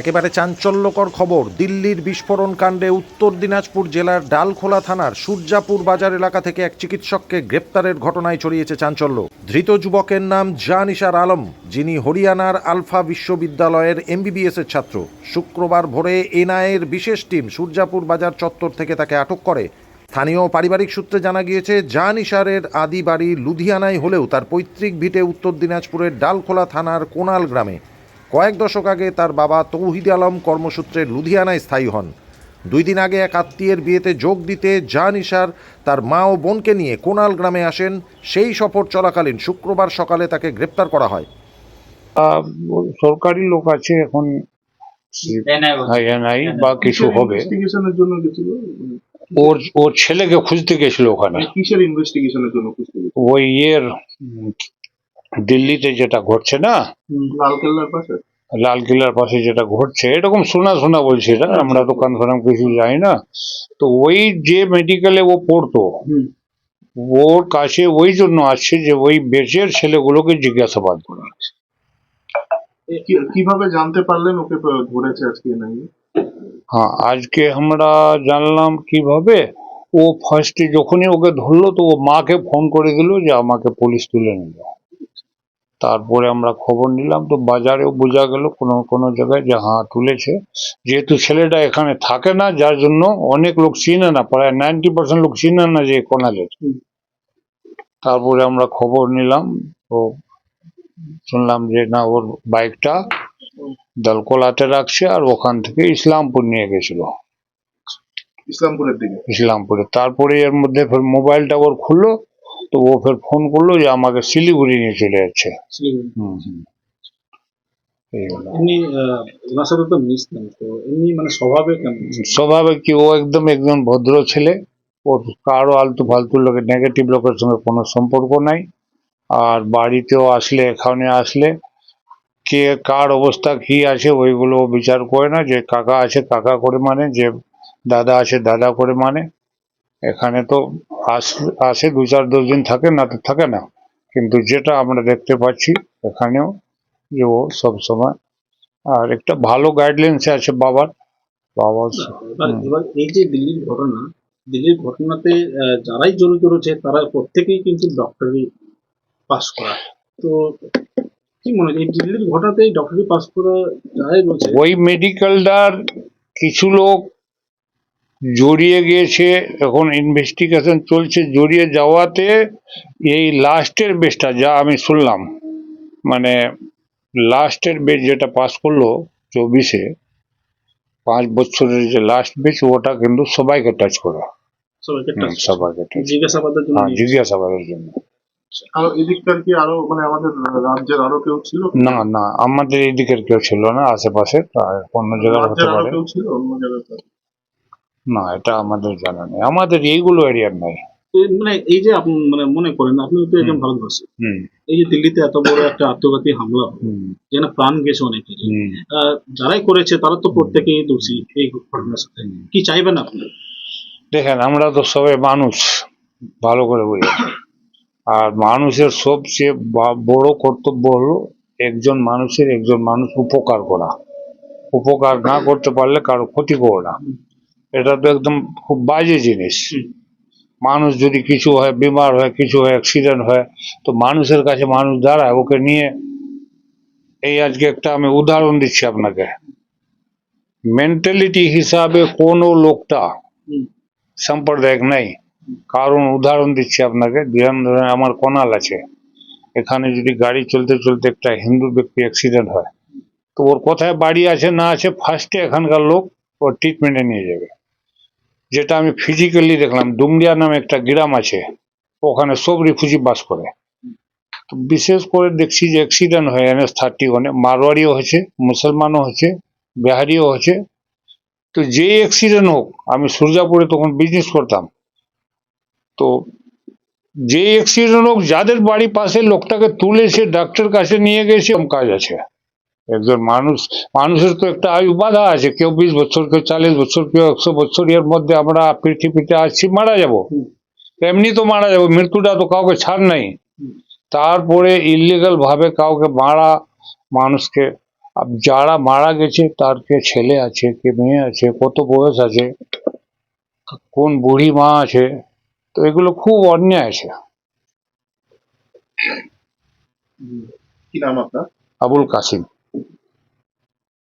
একেবারে চাঞ্চল্যকর খবর, দিল্লির বিস্ফোরণ কাণ্ডে উত্তর দিনাজপুর জেলার ডালখোলা থানার সূর্যাপুর বাজার এলাকা থেকে এক চিকিৎসককে গ্রেপ্তারের ঘটনায় ছড়িয়েছে চাঞ্চল্য। ধৃত যুবকের নাম জানিসার আলম, যিনি হরিয়ানার আলফা বিশ্ববিদ্যালয়ের এমবিবিএস এর ছাত্র। শুক্রবার ভোরে এনআইয়ের বিশেষ টিম সূর্যাপুর বাজার চত্বর থেকে তাকে আটক করে। স্থানীয় পারিবারিক সূত্রে জানা গিয়েছে জান ইশারের আদি বাড়ি লুধিয়ানায় হলেও তার পৈতৃক ভিটে উত্তর দিনাজপুরের ডালখোলা থানার কোনাল গ্রামে। কয়েক দশক আগে তার বাবা তৌহিদ আলম কর্মসূত্রে লুধিয়ানায় স্থায়ী হন। দুই দিন আগে এক আত্মীয়ের বিয়েতে যোগ দিতে জান ইশার তার মা ও বোনকে নিয়ে কোনাল গ্রামে আসেন। সেই সফর চলাকালীন শুক্রবার সকালে তাকে গ্রেপ্তার করা হয়। আহ, সরকারি লোক আছে এখন নাই বা কিছু হবে। ইনভেস্টিগেশনের জন্য গেছিল? ওর ওর ছেলেকে খুঁজতে গেছিল ওখানে। কিসের ইনভেস্টিগেশনের জন্য ওই ইয়ের দিল্লিতে যেটা ঘটছে না? লালকেল্লার পাশে। পাশে যেটা ঘটছে এরকম শোনা শোনা বলছে এটা আমরা তো কনফার্ম কিছু জানি না। তো ওই যে মেডিকেলে ও পড়তো ওর কাছে ওই জন্য আসছে যে ওই বেচের ছেলেগুলোকে জিজ্ঞাসাবাদ করা। কীভাবে জানতে পারলেন ওকে ধরেছে আজকে নাই হ্যাঁ আজকে আমরা জানলাম কীভাবে ও ফার্স্টে যখনই ওকে ধরলো তো ও মাকে ফোন করে দিল যে আমাকে পুলিশ তুলে নিল। তারপরে আমরা খবর নিলাম তো বাজারেও বোঝা গেল কোনো কোনো জায়গায় যে হ্যাঁ তুলেছে। যেহেতু ছেলেটা এখানে থাকে না যার জন্য অনেক লোক চিনে না প্রায় নাইনটি পার্সেন্ট লোক চিনে না যে কোনালের তারপরে আমরা খবর নিলাম তো শুনলাম যে না ওর বাইকটা দলকোলাতে রাখছে আর ওখান থেকে ইসলামপুর নিয়ে গেছিল। ইসলামপুরের দিকে? ইসলামপুরে। তারপরে এর মধ্যে মোবাইলটা ওর খুললো তো ও ফের ফোন করল যে আমাকে শিলিগুড়ি নিয়ে চলে যাচ্ছে। হুম হুম। এমনি ওনার সাথে তো মিশতাম তো এমনি মানে স্বভাবে স্বভাবে কি ও একদম একজন ভদ্র ছেলে ওর কারও আলতু ফালতু লোকের নেগেটিভ লোকের সঙ্গে কোনো সম্পর্ক নাই। আর বাড়িতেও আসলে এখানে আসলে কে কার অবস্থা কি আছে ওইগুলো বিচার করে না যে কাকা আছে কাকা করে মানে যে দাদা আছে দাদা করে মানে। এখানে তো আস- দু চার দশ দিন থাকে না তো থাকে না। কিন্তু যেটা আমরা দেখতে পাচ্ছি এখানেও যে ও সব সময়। আর একটা ভালো গাইডলাইন্স আছে বাবার। বাবা এই যে দিল্লির ঘটনা দিল্লির ঘটনাতে যারাই জড়িত রয়েছে তারা প্রত্যেকেই কিন্তু ডক্টরি পাস করা। তো কি মনে হয় এই দিল্লির ঘটনাতে ডক্টরি পাস করা যারাই রয়েছে ওই মেডিকেলটার কিছু লোক জড়িয়ে গিয়েছে এখন ইনভেস্টিগেশন চলছে জড়িয়ে যাওয়াতে এই লাস্টের বেসটা যা আমি শুনলাম মানে লাস্টের বেচ যেটা পাস করল চব্বিশে পাঁচ বছরের যে লাস্ট বেচ ওটা কিন্তু সবাইকে টাচ করে। সবাইকে হ্যাঁ জিজ্ঞাসাবাদের জন্য। আর এদিককার কি আরও মানে আমাদের রাজ্যের আরও কেউ ছিল? না না আমাদের এদিকের কেউ ছিল না আশেপাশে অন্য জায়গায় হতে পারে। কেউ ছিল অন্য জায়গায়? না এটা আমাদের জানা নেই। আমাদের এইগুলো এরিয়ার নাই। মানে এই যে আপনি মানে মনে করেন আপনি তো একজন ভারতবাসী। এই যে দিল্লিতে এত বড় একটা আত্মঘাতী হামলা যেখানে প্রাণ গেছে অনেকের যারাই করেছে তারা তো প্রত্যেকেই দোষী এই ঘটনার সাথে। কি চাইবেন আপনি? দেখেন আমরা তো সবাই মানুষ ভালো করে বুঝি। আর মানুষের সবচেয়ে বড় কর্তব্য হলো একজন মানুষের একজন মানুষ উপকার করা। উপকার না করতে পারলে কারও ক্ষতি করো না। এটা তো একদম খুব বাজে জিনিস। মানুষ যদি কিছু হয় বিমার হয় কিছু হয় অ্যাক্সিডেন্ট হয় তো মানুষের কাছে মানুষ দাঁড়ায় ওকে নিয়ে এই আজকে একটা আমি উদাহরণ দিচ্ছি আপনাকে। মেন্টালিটি হিসাবে কোনো লোকটা। সাম্প্রদায়িক নাই। কারণ উদাহরণ দিচ্ছি আপনাকে ধ্যান ধরেন আমার কনাল আছে। এখানে যদি গাড়ি চলতে চলতে একটা হিন্দু ব্যক্তি অ্যাক্সিডেন্ট হয় তো ওর কোথায় বাড়ি আছে না আছে ফার্স্টে এখানকার লোক ওর ট্রিটমেন্টে নিয়ে যাবে। যেটা আমি ফিজিক্যালি দেখলাম ডুমরিয়া নামে একটা গ্রাম আছে, ওখানে সব রিফিউজি বাস করে। তো বিশেষ করে দেখছি যে অ্যাক্সিডেন্ট হয় এন এস থার্টি ওয়ানে মারোয়ারিও হয়েছে, মুসলমানও হয়েছে, বিহারিও হয়েছে। তো যে অ্যাক্সিডেন্ট হোক, আমি সূর্যাপুরে তখন বিজনেস করতাম। তো যে অ্যাক্সিডেন্ট হোক, যাদের বাড়ি পাশে লোকটাকে তুলেছে ডাক্তার কাছে নিয়ে গেছে কাজ আছে। একজন মানুষ মানুষের তো একটা আয়ু বাধা আছে। কেউ বিশ বছর কেউ চালিশ বছর কেউ একশো বছর এর মধ্যে আমরা পৃথিবীতে আসছি মারা যাব। এমনি তো মারা যাব মৃত্যুটা তো কাউকে ছাড় নাই। তারপরে ইলিগাল ভাবে কাউকে মারা মানুষকে যারা মারা গেছে তার কে ছেলে আছে কে মেয়ে আছে কত বয়স আছে কোন বুড়ি মা আছে তো এগুলো খুব অন্যায় আছে। কি নাম আপনার? আবুল কাসিম।